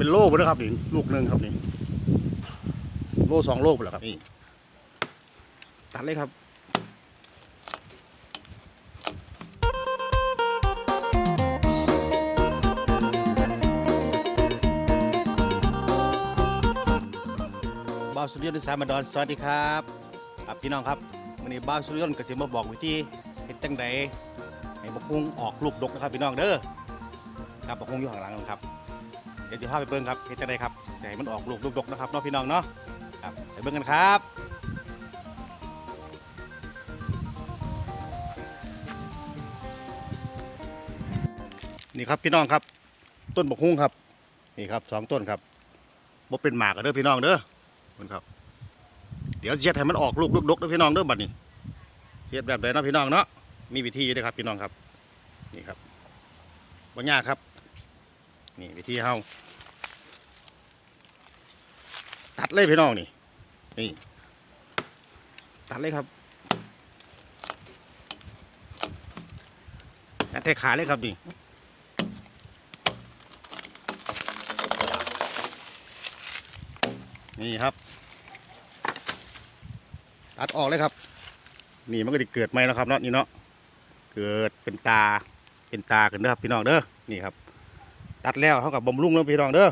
เป็นโลไปแล้วครับนี่ลูกหนึ่งครับนี่โลสองโลไปแล้วครับนี่ตัดเลยครับบ้าสุริยนต์สามดอนสวัสดีครับครับพี่น้องครับวันนี้บ้าสุริยนต์ก็จะมาบอกวิธีเฮ็ดจังไดให้บกฮุงออกลูกดกนะครับพี่น้องเด้อครับบกฮุงอยู่ข้างหลังนั่นครับ เดี๋ยวจะพาไปเบิ่งครับเฮ็ดจังไดครับจะให้มันออกลูกลูกดกนะครับเนาะพี่น้องเนาะครับไปเบิ่งกันครับนี่ครับพี่น้องครับ ต้นบกฮุ้งครับนี่ครับสองต้นครับบ่เป็นหมากกันเด้อพี่น้องเด้อมันครับ เดี๋ยวเช็ดให้มันออกลูกลูกดกเด้อพี่น้องเด้อบัดนี้เช็ดแบบไหนเนาะพี่น้องเนาะมีวิธีอยู่เด้อครับพี่น้องครับ นี่ครับบ่ยากครับ นี่วิธีเฮาตัดเลยพี่น้องนี่นี่ตัดเลยครับตัดแทขาเลยครับนี่นี่ครับ ตัดออกเลยครับ นี่มันก็จะเกิดไหมนะครับเนาะนี่เนาะเกิดเป็นตาเป็นตาขึ้นเด้อครับพี่น้องเด้อนี่ครับ ตัดแล้วเท่ากับบำรุงแล้วพี่น้องเด้อ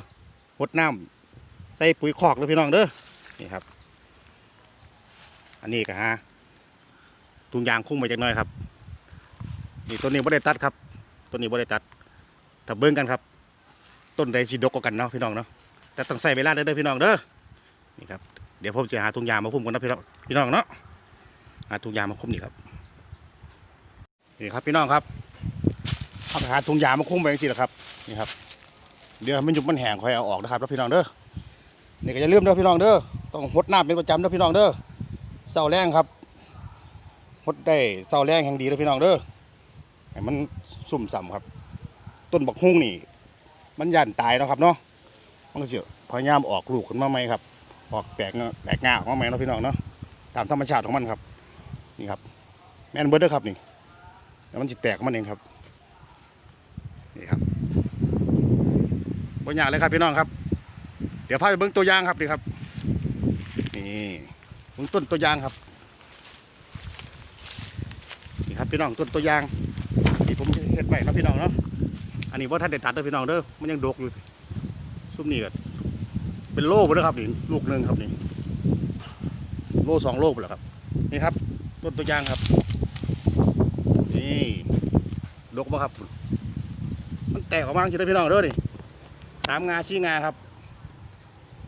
หดน้ำใส่ปุ๋ยคอกแล้วพี่น้องเด้อนี่ครับ อันนี้ก็ฮะตุงยางคุ้มไปจักน่อยครับนี่ต้นนี้ไม่ได้ตัดครับต้นนี้ไม่ได้ตัดถ้าเบิ้งกันครับ ต้นใดสีดกกันเนาะพี่น้องเนาะแต่ต้องใส่เวลาเด้อเด้อพี่น้องเด้อนี่ครับเดี๋ยวผมจะหาตุงยางมาคุ้มกันนะพี่น้องพี่น้องเนาะหาตุงยางมาคุ้มนี่ครับนี่ครับพี่น้องครับเอาไปหาตุงยางมาคุ้มไปจังซี่แหละครับ นี่ครับ เดี๋ยวมันหยุบมันแห้งค่อยเอาออกนะครับแล้วพี่น้องเด้อนี่ก็จะเริ่าลืมเด้อพี่น้องเด้อต้องหดน้ำเป็นประจำเด้อพี่น้องเด้อเสาแรงครับหดได้เสาแรงแห่งดีเด้อพี่น้องเด้อให้มันสุ่มส่ำครับ ต้นบักฮุ้งนี่ มันยันตายเนาะครับเนาะมันก็เสียพยายามออกลูกขึ้นมาใหมครับ ออกแตกแตกงาออกมาใหม่เนาะพี่น้องเนาะตามธรรมชาติของมันครับ นี่ครับ แม่นเบิร์ดเด้อครับนี่แล้วมันจะแตกมันเองครับ นี่ครับ บนอยางเลยครับพี่น้องครับ เดี๋ยวพาไปเบิ้งตัวยางครับนี่ครับ นี่เบิ้งต้นตัวยางครับ นี่ครับพี่น้องต้นตัวยางที่ผมเห็ดไว้นะพี่น้องเนาะ อันนี้ว่าท่านได้ตัดเด้อพี่น้องเด้อ มันยังดกอยู่ ซุปนี่ก็เป็นโลไปแล้วครับนี่ลูกหนึ่งครับนี่ โลสองโลไปแล้วครับ นี่ครับ ต้นตัวยางครับ นี่ดกปะครับ มันแตกออกมาจริงๆพี่น้องเด้อนี่ สามงาชี้งาครับ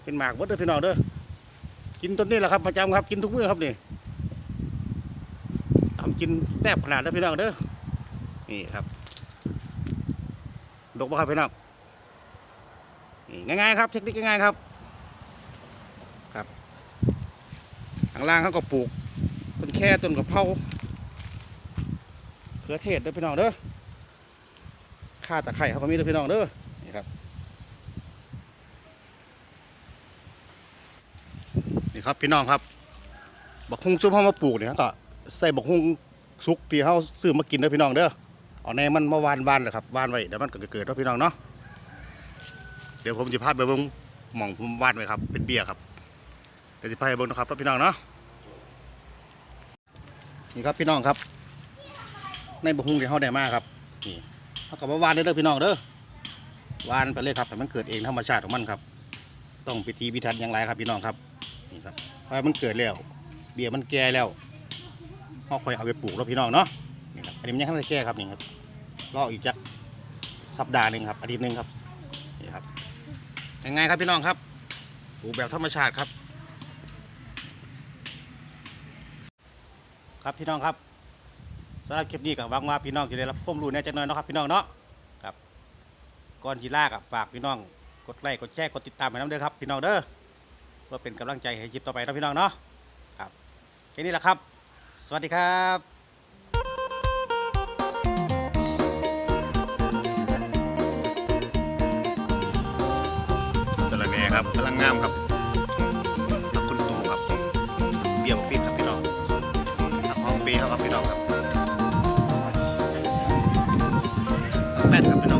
เป็นหมากบดเด้อพี่น้องเด้อกินต้นนี้แหละครับประจำครับกินทุกมื้อครับนี่ทำกินแซ่บขนาดเด้อพี่น้องเด้อนี่ครับดกบ่ครับพี่น้องนี่ง่ายๆครับเทคนิคง่ายๆครับครับข้างล่างเขาก็ปลูกต้นแค่ต้นกะเพราเขือเทศเด้อพี่น้องเด้อข่าตะไคร้เขาก็มีเด้อพี่น้องเด้อ นี่ครับ นี่ครับพี่น้องครับ บักฮุงซุปเขามาปลูกเนี่ยก็ใส่บักฮุงสุกที่เขาซื้อมากินเด้อพี่น้องเด้อเอาแน่มันมาวานวานเลยครับวานไว้เดี๋ยวมันก็จะเกิดเนาะพี่น้องเนาะเดี๋ยวผมจะพาไปเบิ่งหม่องผมวานไว้ครับ เป็นเบียร์ครับเดี๋ยวจะพาไปเบิ่งนะครับพี่น้องเนาะนี่ครับพี่น้องครับ ในบักฮุงที่เขาได้มาครับนี่เขาก็มาวานเลยเด้อพี่น้องเด้อวานไปเลยครับให้มันเกิดเองธรรมชาติของมันครับ ต้องพิธีพิธันอย่างไรครับพี่น้องครับ ครับเพราะมันเกิดแล้ว เบี้ยมันแก่แล้วเราคอยเอาไปปลูกแล้วพี่น้องเนาะนี่ครับอันนี้มันยังไม่ได้แก่ครับนี่ครับรออีกจักสัปดาห์หนึ่งครับอาทิตย์หนึ่งครับนี่ครับยังไงครับพี่น้องครับปลูกแบบธรรมชาติครับ ครับพี่น้องครับสำหรับคลิปนี้ก็หวังว่าพี่น้องจะได้รับความรู้แน่จักหน่อยเนาะครับ พี่น้องเนาะครับก่อนที่ลากับฝากพี่น้องกดไลค์กดแชร์กดติดตามให้น้ำเด้อครับพี่น้องเด้อ พื่อเป็นกำลังใจให้คลิปต่อไปนะพี่น้องเนาะครับแค่นี้แหละครับ สวัสดีครับสระแหน่ครับกำลังงามครับทักคุณตู่ครับเบี้ยบกปิดครับพี่น้องทักห้องปีเขาครับพี่น้องครับทักแป้นครับพี่น้อง